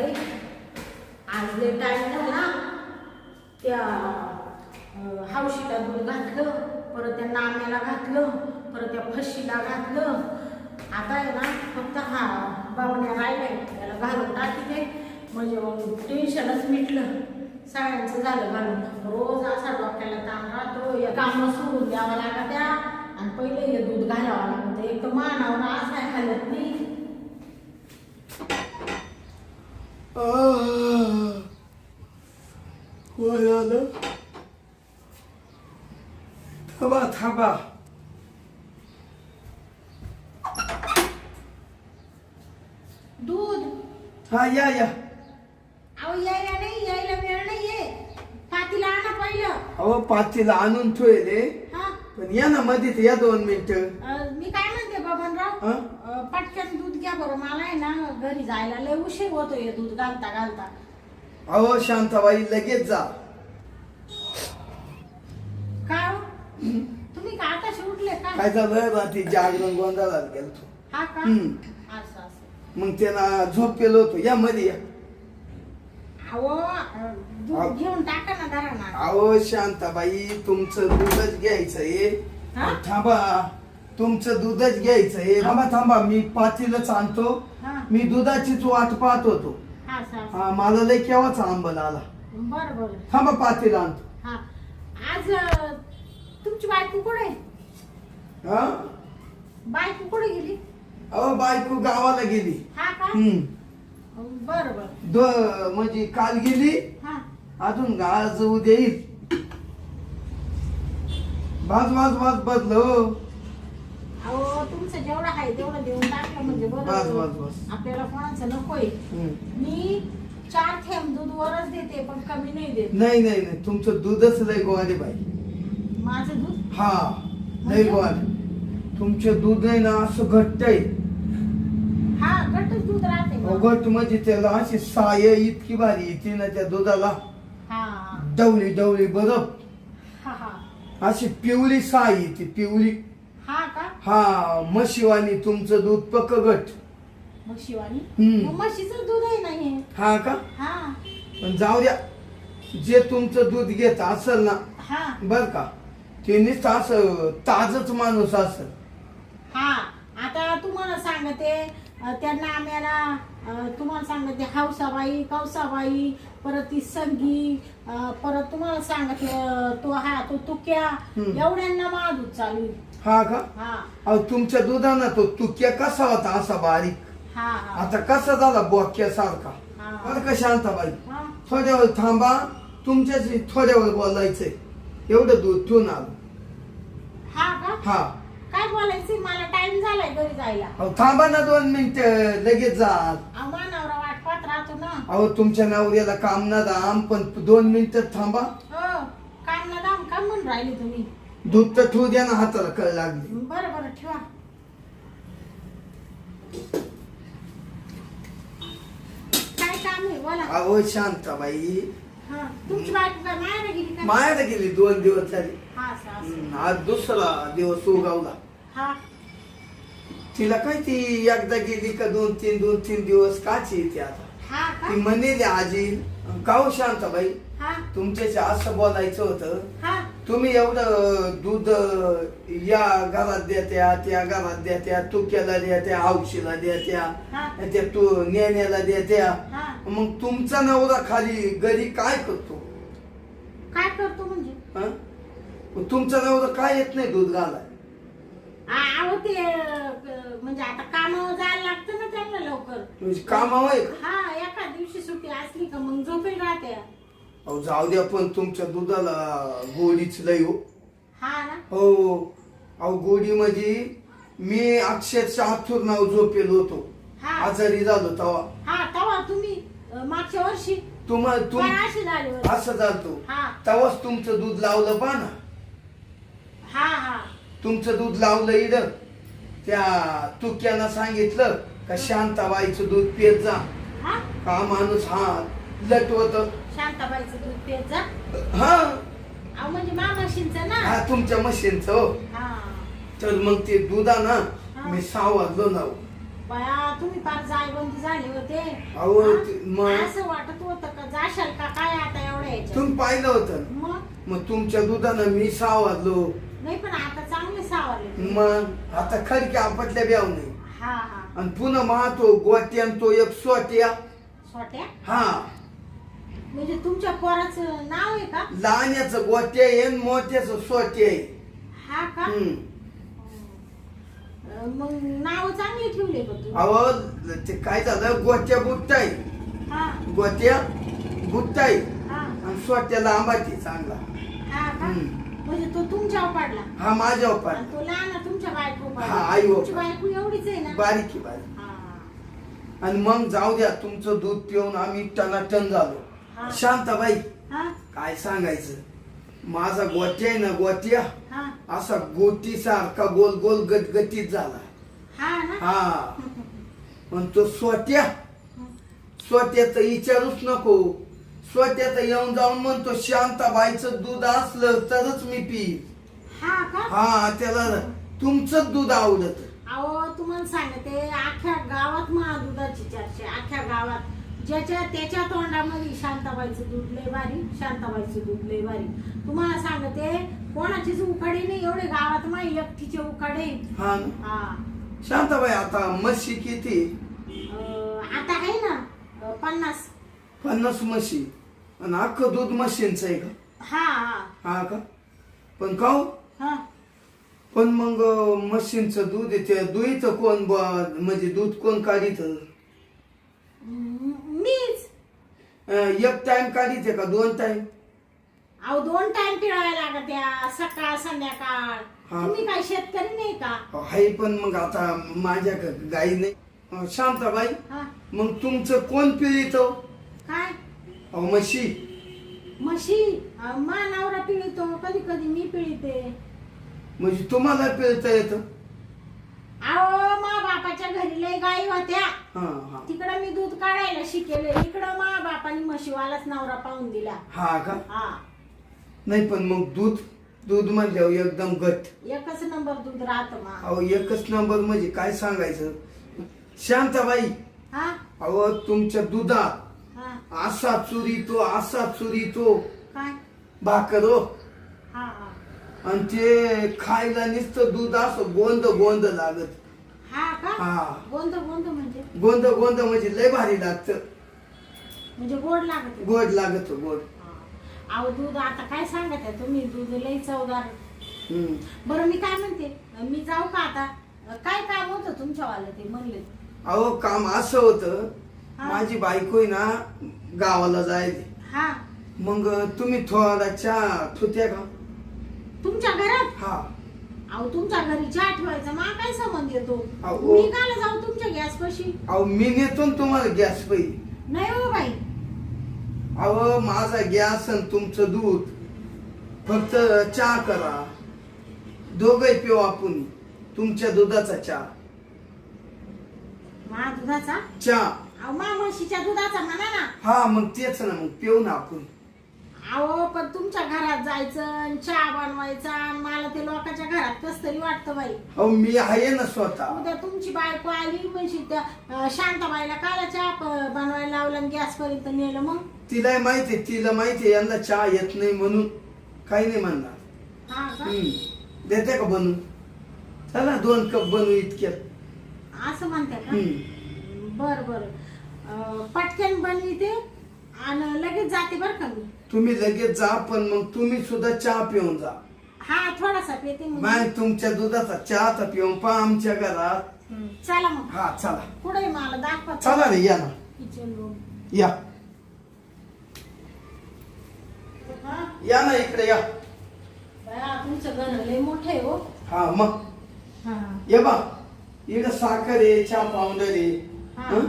बाई आज लय टाईम झाला. त्या अं, हौशीला दूध घातलं परत त्या नाम्याला घातलं परत त्या फशीला घातलं. आता आहे ना फक्त हा बावण्या राहिलाय त्याला घालून टाकी म्हणजे मग टेन्शनच मिटलं सगळ्यांचं झालं घालून. रोज असा डोक्याला ताण राहतो. या कामं सोडून द्यावं लागत्या. आणि पहिले हे दूध घालावं लागतं. एक तर मानावर असा हालत नाही आलं थांबा थांबा. दूध? हा या या. अहो यायला नाही यायला वेळ नाहीये. पातीला आणा पहिलं. अहो पाचीला आणून ठेवले. हा. पण या ना मध्ये या दोन मिनिट. अं, मी काय म्हणते बबनराव? हा? अं, पटकन दूध घ्या बरं. मला आहे ना घरी जायला लय उशीर होतोय दूध घालता घालता. अहो शांताबाई लगेच जा काय हो? तुम्ही का आताशी उठले का? काय झालं? रात्री जागरण गोंधळात गेलतो. हा का? हम्म. असं असं. मग त्यांना झोप केलो होतो. या मध्ये या. अहो अं, दूध अहो. घेऊन टाका ना धरा ना अहो शांताबाई तुमचं दूधच घ्यायचंय हा? थांबा. तुमचं दूधच घ्यायचंय थांबा थांबा. मी पातीलच आणतो. हा. मी दुधाचीच वाट पाहत होतो. हा असं असं. हा मला लय केव्हाच आंबल आला? बरं बरं. थांबा पातील आणतो. हा. आज अं, तुमची बायको कुठे? आहे? हा? बायको कुठे गेली? अहो बायको गावाला गेली. हा का? हम्म. बरं बरं. द म्हणजे काल गेली. हा. अजून आज उद्या येईल भाज भाज भाज बदल अहो तुमचं जेवढं आहे तेवढं देऊन टाकलं म्हणजे बस, बस, बरं. आपल्याला कोणाचं नकोय. मी चार थेंब दूध वरच देते पण कमी नाही देत. नाही नाही नाही. तुमचं दूधच लय गोवाले बाई. माझं दूध? हा लय गोवाले तुमचं दूध आहे ना असं घट्ट आहे. हा घट्टच दूध राहते. अहो, घट्ट म्हणजे त्याला अशी साय इतकी भारी येते ना त्या दुधाला. हा. डवळी डवळी बरफ हा हा. अशी पिवळी साय येते पिवळी. हा का? हा म्हशीवानी तुमचं दूध पक्क घट. मग शिवानी हम्म. मग म्हशीचं दूध आहे ना हे? हा का? हा. पण जाऊ द्या. जे तुमचं दूध घेत असेल ना हा. बर का? ते नुसतं असं ताजच माणूस असेल हा आता तुम्हाला सांगते अं, त्या नाम्याला अं, तुम्हाला सांगते हौसाबाई कौसाबाई परत ती संगी अं, परत तुम्हाला सांगते अं, तो हा तो तुक्या हम्म. एवढ्यांना माझ दूध चालू आहे. हा का हा अहो तुमच्या दुधाना तो तुक्या कसा होता असा बारीक हा हा आता कसा झाला बोक्यासारखा हा. बरं का शांताबाई हा. थोड्या वेळ थांबा तुमच्याशी थोड्या वेळ बोलायचंय एवढं दूध ठेवून आलो. हा का? हा. काय बोलायचं मला टाइम झालाय घरी जायला. अहो थांबा ना दोन मिनिट लगेच जा. अहो, मानावरा वाट पाहत राहतो ना. अहो तुमच्या नवऱ्याला काम ना दाम पण दोन मिनिटं थांबा. हो काम ना दाम काम म्हणून राहिले तुम्ही? दूध तर ठेवू द्या ना हाताला कळ लागली. बरं बरं ठेवा. काय काम आहे? बोला. अहो शांताबाई तुमची बायको काय मायाला गेली का? मायाला गेली दोन दिवस झाले. हा असं असं. हम्म, आज दुसरा दिवस उगावला. हा. तिला काय ती एकदा गेली का दोन तीन दोन तीन दिवस काची येते आता. हा का? ती म्हणेली आजी काऊ शांताबाई? हा. तुमच्याशी असं बोलायचं होतं. हा. तुम्ही एवढं दूध या घरात देत्या त्या घरात देत्या तुक्याला देत्या औशीला देत्या हा. त्या तू नेण्याला देत्या. हा. मग तुमचा नवरा खाली घरी काय करतो? काय करतो म्हणजे? हं? मग तुमचा नवरा काय येत नाही दूध घालाय आ- ते अं, म्हणजे आता कामावर जायला लागतं ना त्यांना लवकर. म्हणजे कामावर? आहे का? हा एका दिवशी सुट्टी असली का मग झोपेल राहते अहो जाऊ द्या पण तुमच्या दुधाला गोडीच लय हो. हा ना? हो. अहो गोडी म्हणजे मी अक्षरशः आथूर नाव झोपेल होतो. हा. आजारी झालो हा तवा तुम्ही अं, मागच्या वर्षी. तुम्हा तुम पण अशी झाली होती. असं झालतो. हा. तेव्हाच तुमचं दूध लावलं पहा ना. हा हा. तुमचं दूध लावलं इड. त्या तुक्यानं सांगितलं का शांताबाईचं दूध पित जा. हा? का माणूस हा लटवत. शांताबाईचं दूध पेत जा. हा. अहो म्हणजे मामाशींचं ना. हा तुमच्या मशीनचं हो. हा. तर मग ते दुधा ना हा. मी सावरलो ना हो. बाया तुम्ही फार जायबंदी झाले होते. अहो, हा? ते- मग? असं वाटत होतं का? जाशाल का? काय आता एवढ्या याच्यात? तुम्ही पाहिलं होतं. मग? मग तुमच्या दुधानं मी सावरलो नाही पण आता चांगले सावरले मग आता खडके आपटल्या ब्याव नाही. हा हा. आणि पुन्हा महातो गोट्यान तो एक सोट्या. सोट्या? हा. म्हणजे तुमच्या पोराचं नाव आहे का? लहान्याचं गोट्या आहे मोठ्याचं सोट्या आहे. हा का? हम्म. अं, मग नाव चांगली ठेवले का तुम्ही? अहो ते काय झालं? गोट्या बुट्टाई हा. गोट्या बुट्टाई हा. आणि सोट्याला आंबाची चांगला. हा का? हम्म. म्हणजे तो तुमच्यावर पडला हा माझ्या पाय आणि तो लहान तुमच्या बायको हा, आई तुमची. बायको एवढीच आहे ना? बारीकी बारीक. हा. आणि मग जाऊ द्या तुमचं दूध पिऊन आम्ही टनाटन झालो. शांताबाई काय सांगायचं? माझा गोट्या आहे ना गोट्या. असा गोटी सारखा गोल गोल गटगटीत झाला. हा ना? हा. पण तो स्वत्या. स्वत्याचं विचारूच नको. स्वत्याचं येऊन जाऊन म्हणतो शांताबाईचं दूध असलं तरच मी पी हा हा त्याला तुमचं दूध आवडत. अहो तुम्हाला सांगते अख्ख्या गावात महादुधाची चर्चा अख्ख्या गावात. ज्याच्या त्याच्या तोंडामध्ये शांताबाईचं दूध लय भारी शांताबाईचं दूध लय भारी. तुम्हाला सांगते कोणाचीच उकाडे नाही एवढे गावात माही एकटीचे उकाडे हा ना? हा. शांताबाई आता म्हशी किती? अं, आता आहे ना अं, पन्नास. पन्नास म्हशी. आणि अख्खं दूध म्हशींचं आहे का? हा हा. हा का? पण का हो? पण मग म्हशींचं दूध येते दुईत कोण ब- म्हणजे दूध कोण काढित म- मीच एक टाइम काढिते का? दोन टाइम अहो दोन टाइम पिळायला लागत त्या सकाळ संध्याकाळ. हा. तुम्ही काय शेतकरी नाही का? आहे पण मग आता माझ्या ग- गाई नाही. अं, शांताबाई हा. मग तुमचं कोण पिळीत? काय? म्हशी. म्हशी? अं, मा नवरा पिळतो. कधी कधी मी पिळते. म्हणजे तुम्हाला पिळता येतं? अहो बापाच्या घरी लय गाई होत्या. हा हा. तिकडं मी दूध काढायला शिकेले. इकडं मा बापाने म्हशीवालाच नवरा पाहून दिला. हा का? हा. नाही पण मग दूध दूध म्हणल्यावर एकदम घट एकच नंबर दूध राहत मा. अहो एकच नंबर म्हणजे काय सांगायचं? शांताबाई. हा? अहो तुमच्या दुधात हा. असा चुरीतो असा चुरीतो काय? भाकर हो. हा हा. आणि ते खायला नुसतं दूध असं गोंद गोंद लागत. हा का? हा. गोंद गोंद म्हणजे? गोंद गोंद म्हणजे लय भारी लागत. म्हणजे गोड लागत गोड लागत गोड. अहो दूध आता काय सांगत आहे तुम्ही? दूध लई चवदार हम्म. बरं मी काय म्हणते? मी जाऊ का आता? काय काम होतं तुमच्यावालं ते म्हणले? अहो काम असं होतं हा. माझी बायको आहे ना गावाला जायली. हा. मग तुम्ही थोडा चहा ठुत्या का? तुमच्या घरात? हा. अहो तुमच्या घरी चहा ठेवायचा मा काय संबंध येतो? अहो. मी काला जाऊ तुमच्या गॅस पाशी. अहो मी नेतो ना तुम्हाला गॅस पै नाही हो बाई. अहो माझा गॅस आणि तुमचं दूध. फक्त चहा करा. दोघे पिऊ आपण. तुमच्या दुधाचा चहा. मा दुधाचा? चहा. अहो मा म्हशीच्या दुधाचा म्हणा ना. हा मग तेच ना मग पिऊ ना आपण. अहो पण तुमच्या घरात जायचं आणि चहा बनवायचा आणि मला ते लोकांच्या घरात कस तरी वाटतं बाई. अहो मी आहे ना स्वतः. उद्या तुमची बायको आली म्हणजे त्या अं, शांताबाईला काला चहा प- बनवायला लावला आणि गॅस पर्यंत नेलं मग? तिला माहिती तिला माहिती यांना चहा येत नाही म्हणून काही नाही म्हणणार. हा का? हम्म. देते का बनवून? चला दोन कप बनवू इतक्यात. असं म्हणते का? हम्म. बर बर. अं, पटकन बनविते आणि लगेच जाते बर का मी? तुम्ही लगेच जा पण मग तुम्ही सुद्धा चहा पिऊन जा. हा थोडासा पेते मग तुमच्या दुधाचा चहा तर पिऊन पहा आमच्या घरात. हम्म, चला मग. हा चला. पुढे मला? दाखवा. चला रे या ना. किचन रूम या. हा? या ना इकडे या. बया, तुमचं घर लय मोठं आहे हो. हा मग. हा. ये बा. इकडे साखर आहे चहा पावडर आहे. हा, हं?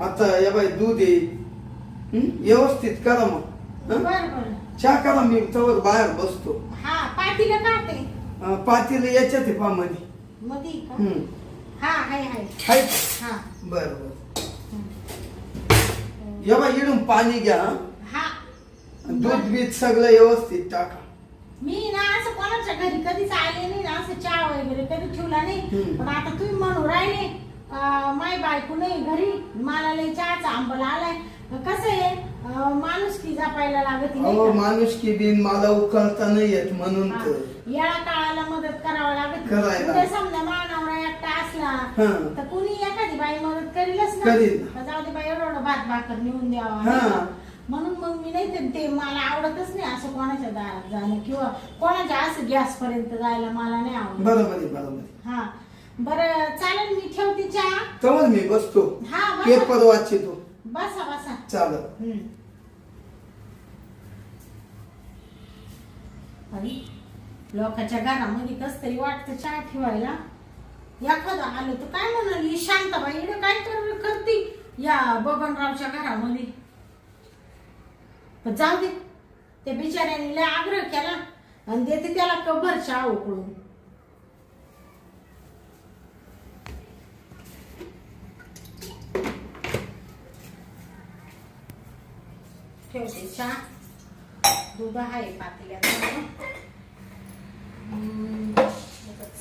आता या बाई दूध आहे. हं? व्यवस्थित करा मग. चहा करा मी तवर बाहेर बसतो. हा पातीला काढते अं, पातेलं याच्यात आहे पामध्ये का? हं. हा हाय हाय हाय हा. बर बर. इकडून पाणी घ्या हं? हा. दूध बीत सगळं व्यवस्थित टाका. मी ना असं कोणाच्या घरी कधीच आले नाही ना असं चहा वगैरे कधी ठेवला नाही. हम्म. पण आता तुम्ही म्हणू राहिले अं, माय बायको नाही घरी मला लय चहाचा आंबला आलाय कसं आहे? माणूस की जपायला लागत नाही अहो का? माणूस की बिन मला उकळता नाही येत म्हणून हा. तर येळा काळाला मदत करावं लागत करायला. उद्या समजा मानावरा एकटा असला हा. तर कुणी एखादी बाई मदत करीलच ना करील. तर जाऊ दे बाई एवढं भात भाकर नेऊन द्यावा हा. नाही का? म्हणून मग मी नाही ते- ते मला आवडतच नाही असं कोणाच्या दारात जाणं किंवा कोणाच्या असं गॅस पर्यंत जायला मला नाही आवडत बरोबर आहे बरोबर आहे हा बरं चालेल मी ठेवते चहा तेव्हा मी बसतो हा बसा पेपर वाचितो बसा बसा चालत. आणि अरे, लोकांच्या घरामध्ये कस तरी वाटतं चहा ठेवायला. एखादं आलं तर काय म्हणाल? ही शांताबाई इकडे काय कर करते या बबनरावच्या घरामध्ये? पण जाऊ दे. त्या बिचाऱ्याने लय आग्रह केला आणि देते त्याला कभर चहा उकळून. ठेवते. चहा. दूध आहे पातेल्यात.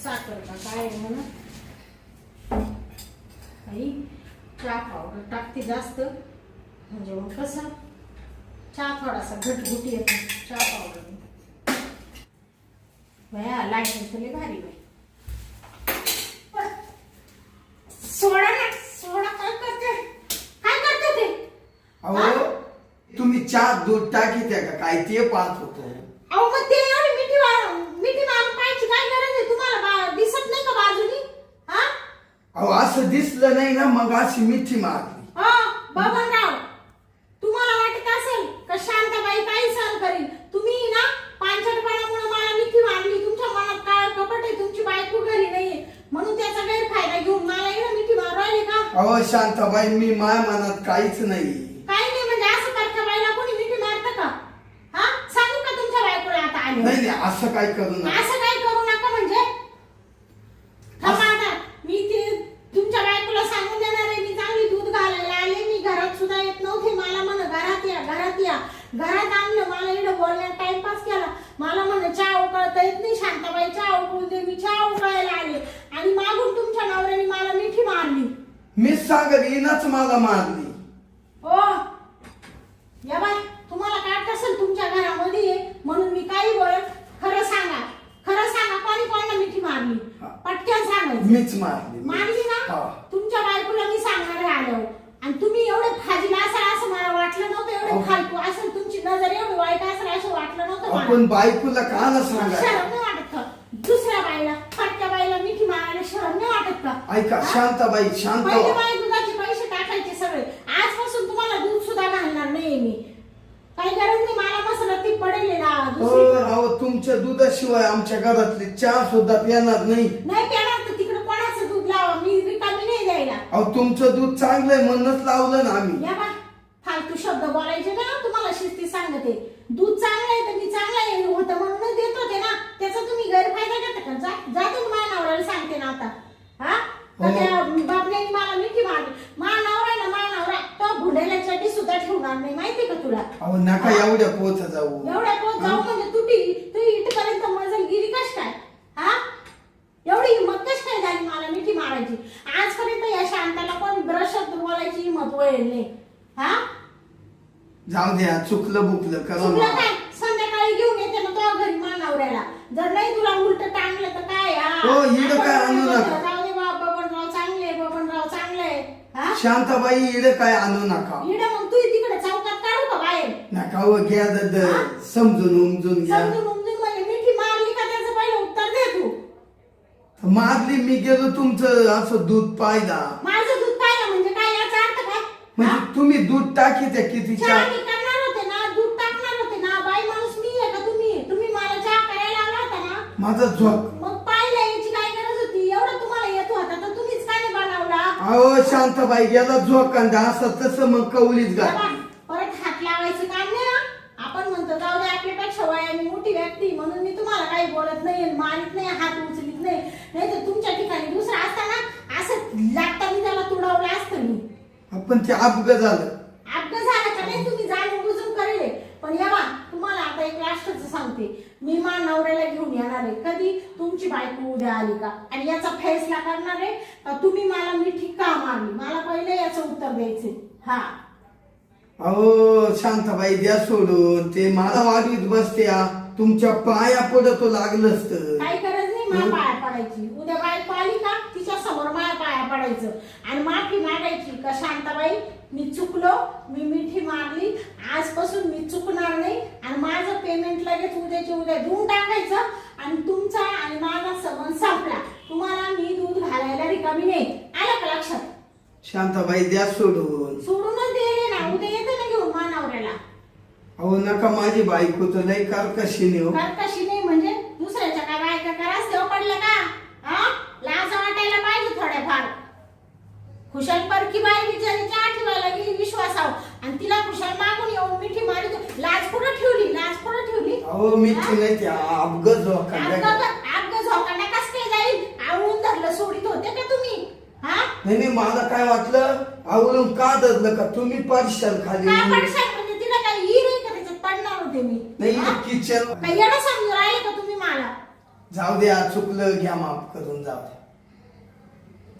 साखर का काय म्हणून? आई चहा पावडर टाकते जास्त. म्हणजे मग कसं? चहा थोडासा घटघुटी येतो. चहा पावडर बया लाइट तुले भारी बाई सोडा ना सोडा काय करते काय करते ते अहो तुम्ही चहा दूध टाकी त्या का काय ते पाहत होतो. अहो मग ते एवढी मिठी वा- मिठी मारून पाहायची काय गरज आहे? तुम्हाला बा- दिसत नाही का बाजूनी? हा? अहो असं दिसलं नाही ना मग अशी मिठी मारली. हा बबनराव तुम्हाला वाटत असेल का शांताबाई काही सहन करील? तुम्ही ना पांचटपणामुळे मला मिठी मारली. तुमच्या मनात काय कपट आहे. तुमची बायको घरी नाहीये. म्हणून त्याचा गैरफायदा घेऊन मला एवढं मिठी मारू राहिले का? अहो शांताबाई मी माया मनात काहीच नाही. काही नाही म्हणजे असं करता बाईला कोणी मिठी मारतं का हा सांगू का तुमच्या बायकोला आता आले नाही नाही असं काय करू नका असं काय करू नका म्हणजे थांबा आता. मी ते तुमच्या बायकोला सांगून देणार आहे मी चांगली दूध घालायला आले मी घरात सुद्धा येत नव्हते मला म्हण घरात या घरात या घरात आणलं मला इकडे बोलण्यात टाइमपास केला मला म्हण चहा उकळता येत नाही शांताबाई चहा उकळून दे मी चहा उकळायला आले आणि मागून तुमच्या नवऱ्याने मला मिठी मारली मीच सांगत येईनच मला मारली हो या बाय तुम्हाला काय असेल तुमच्या घरामध्ये आहे, म्हणून मी काही बोलत खरं सांगा खरं सांगा कोणी कोणाला मिठी मारली हा. पटकन सांगायचं मीच मारली मारली ना हा. तुमच्या बायकोला मी सांगणार आहे आल्यावर आणि तुम्ही एवढे फाजील असाल असं मला वाटलं नव्हतं अहो. एवढे फालतू असेल तुमची नजर एवढी वाईट असेल असं वाटलं नव्हतं मला. आपण बायकोला काला शरम सांगायचं नाही वाटत का दुसऱ्या बाईला फटक्या बाईला मिठी मारायला शरम नाही वाटत का ऐका हा? शांताबाई शांत पहिले व्हा. बाई दुधाचे पैसे टाकायचे सगळे आजपासून तुम्हाला दूध सुद्धा घालणार नाही मी काही गरज नाही मला मसाला ती पडेल ना दुसरी अहो तुमच्या दुधाशिवाय आमच्या घरातली चहा सुद्धा पिणार नाही नाही प्याणार तर तिकडे कोणाचं दूध लावा मी रिकामी नाही द्यायला अहो तुमचं दूध चांगलंय म्हणूनच लावलं ना आम्ही. या बा फालतू शब्द बोलायचे ना तुम्हाला शिस्ती सांगते. दूध चांगलं आहे तर मी चांगलं आहे होतं म्हणूनच देत होते ना. त्याचा तुम्ही गैरफायदा घेता का? जा जाते माझ्या नवऱ्याला सांगते ना आता. हा? तर हो. त्या बापण्याने मला मिठी मारली. मा नवरा आहे ना मा नवरा तो भुंडेला चटी सुद्धा ठेवणार नाही माहिती का तुला? अहो नका एवढ्या पोच जाऊ. एवढ्या पोत जाऊ म्हणजे तुटी तू इथपर्यंत मजल गिरी कश काय? हा? एवढी हिंमत कश काय झाली मला? मिठी मारायची. आजपर्यंत या शांताला कोण ब्रश शब्द बोलायची हिंमत वळेल हा? जाऊ द्या चुकलं बुकलं करा चुकलं ना. काय? संध्याकाळी घेऊन येते ना तो घरी मानावऱ्याला. जर नाही तुला उलट टांगलं तर काय? हा? हो, इकडं काय आपण आणू म्हणतो, नका. जाऊ दे बा बबनराव चांगले बबनराव चांगले हा? शांताबाई इकडे काय आणू नका. इकडे मग तू तिकडे चौकात काढू का बाहेर? नका घ्या दद समजून उमजून घ्या. समजून उमजून म्हणजे मिठी मारली का त्याचं पहिलं उत्तर दे तू मारली मी गेलो तुमचं असं दूध पाहिला माझं दूध पाहिलं म्हणजे काय याचा अर्थ काय? म्हणजे तुम्ही दूध टाकी त्या किती चहा चहा मी करणार होते ना दूध टाकणार होते ना बाई माणूस मी आहे का तुम्ही? तुम्ही मला चहा करायला आला होता ना? माझा झोक मग पाहिलं याची काय गरज होती? एवढं तुम्हाला येत होता तर तुम्हीच काय नाही बनवला अहो शांताबाई गेला झोकांदा असं तसं मग कवलीच तेव्हा घाल परत हात लावायचं काम नाही ना आपण म्हणतो जाऊ दे आपल्यापेक्षा वयाने मोठी व्यक्ती म्हणून मी तुम्हाला काही बोलत नाही मारित नाही हात उचलीत नाही नाही ठिकाणी दुसरा असताना असं लागताना त्याला तुडवलं असतं मी. आपण ते अपघ झालं. अपघात झाला का नाही तुम्ही जाणून बुजून करेल. पण या बा तुम्हाला आता एक राष्ट्राचं सांगते. मी मा नवऱ्याला घेऊन येणार आहे. कधी? तुमची बायको उद्या आली का? आणि याचा फैसला करणार आहे का तुम्ही मला मिठी का मारली? मला पहिले याचं उत्तर द्यायचंय. हा. अहो शांताबाई द्या सोडून. ते मला वाढवीत बसत्या. तुमच्या पाया पडत लागलं असतं. काही गरज नाही मला पाया पडायची. उद्या बायको आली का तिच्या समोर माझ्या पाया पडायचं. आणि माफी मागायची का शांताबाई मी चुकलो मी मिठी मारली आजपासून मी चुकणार नाही. आणि माझं पेमेंट लगेच उद्याच्या उद्या देऊन टाकायचं आणि तुमचा आणि माझा संबंध संपला. तुम्हाला मी दूध घालायला रिकामी नाही. आलं का लक्षात? शांताबाई द्या सोडून. सोडूनच दिले ना उद्या येते ना घेऊन मानावऱ्याला. अहो नका माझी बायको तर लय कारकशी हो. कर कशी नाही म्हणजे दुसऱ्याच्या काय बायका करास तेव्हा पडलं का हा लाज वाटायला पाहिजे थोड्याफार खुशाल परकी बाई बिचारीच्या आठवायला गेली विश्वासाव आणि तिला खुशाल मागून येऊन मिठी मारी तू लाज कुठं ठेवली? लाज कुठं ठेवली? अहो मी नाही त्या अपघात अपघात अपघात झोकांना कस काय जाईल? आवळून धरलं सोडीत होते का तुम्ही? हा? नाही नाही मला काय वाटलं आवडून का धरलं का? तुम्ही पारशाल खाली का पडशाल म्हणजे तिला काय हिर आहे का त्याच्यात? पडणार होते मी. नाही हा? किचन येणं समजून राहिले का तुम्ही मला? जाऊ द्या चुकलं घ्या माफ करून जाऊ द्या.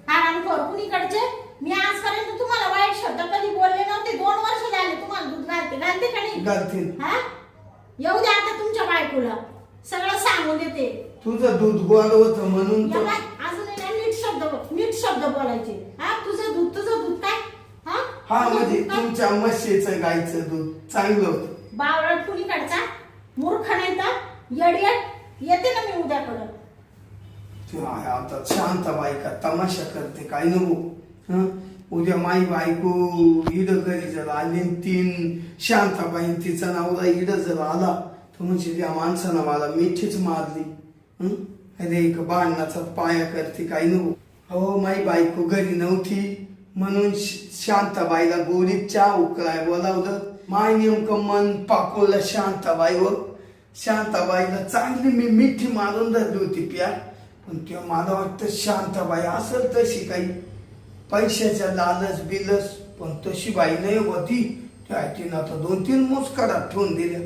आराम कर कुणीकडचे मी आजपर्यंत तुम्हाला वाईट शब्द कधी बोलले नव्हते. दोन वर्ष झाले तुम्हाला दूध घालते. घालते का नाही? घालतील हा? येऊ द्या आता तुमच्या बायकोला. सगळं सांगून देते. तुझं दूध गोड होतं म्हणून या तर बाय, अजून आहे ना नीट शब्द बोल- नीट शब्द बोलायचे. हा? तुझं दूध तुझं दूध काय? हा? हा तुझं म्हणजे दूध काय? तुमच्या म्हशीचं गायचं दूध चांगलं होतं. बावळट कुणीकडचा? मूर्ख नाही तर? येडियट? येते ना मी उद्याकडं. आता शांत बायका तमाशा करते काय नको उद्या माई बायको इड घरी जर आली तीन शांताबाई तिचा नवरा इड जर आला तर म्हणजे त्या माणसानं मला मिठीच मारली. अरे एक भांडणाचा पाया करते काय नको. हो माई बायको घरी नव्हती म्हणून श- शांताबाईला गोरीत चहा उकळाय बोलावलं. माय नेमकं मन पाकोलं शांताबाईवर शांताबाईला चांगली मी मिठी मारून धरली होती प्या. पण किंवा मला वाटतं शांत बाई असेल तशी काही पैशाच्या लालच बिलस पण तशी बाई नाही होती। त्या तिनं आता दोन तीन मुस्करात ठेवून दिल्या।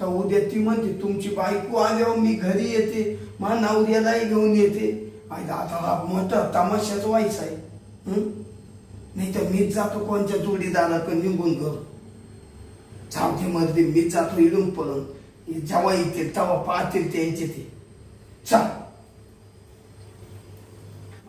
तर उद्या ती म्हणते तुमची बायको आल्यावर मी घरी येते मा नवऱ्यालाही घेऊन येते. आणि आता हा मोठा तमाशाच व्हायचा आहे. नाही तर मीच जातो कोणत्या जोडीदाराकडे निघून घर? जाऊ दे मध्ये मीच जातो इडून पळून. जेव्हा येतील तेव्हा पाहतील त्यांचे ते. चा